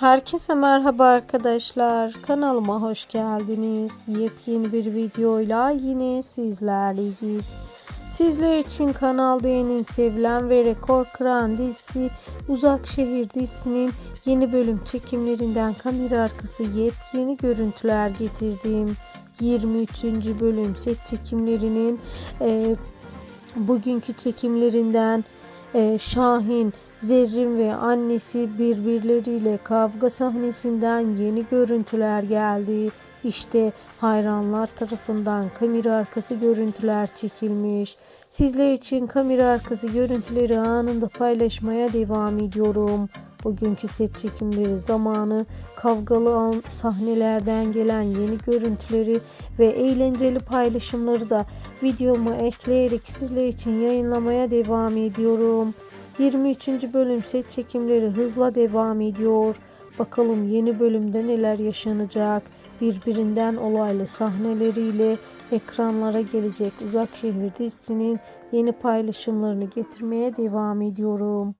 Herkese merhaba arkadaşlar. Kanalıma hoş geldiniz. Yepyeni bir videoyla yine sizlerleyiz. Sizler için Kanal D'nin sevilen ve rekor kıran dizisi Uzak Şehir dizisinin yeni bölüm çekimlerinden kamera arkası yepyeni görüntüler getirdim. 23. bölüm set çekimlerinin e, bugünkü çekimlerinden e, Şahin, Zerrin ve annesi birbirleriyle kavga sahnesinden yeni görüntüler geldi. İşte hayranlar tarafından kamera arkası görüntüler çekilmiş. Sizler için kamera arkası görüntüleri anında paylaşmaya devam ediyorum. Bugünkü set çekimleri zamanı kavgalı an sahnelerden gelen yeni görüntüleri ve eğlenceli paylaşımları da videoma ekleyerek sizler için yayınlamaya devam ediyorum. 23. bölüm set çekimleri hızla devam ediyor. Bakalım yeni bölümde neler yaşanacak. Birbirinden olaylı sahneleriyle ekranlara gelecek Uzak Şehir dizisinin yeni paylaşımlarını getirmeye devam ediyorum.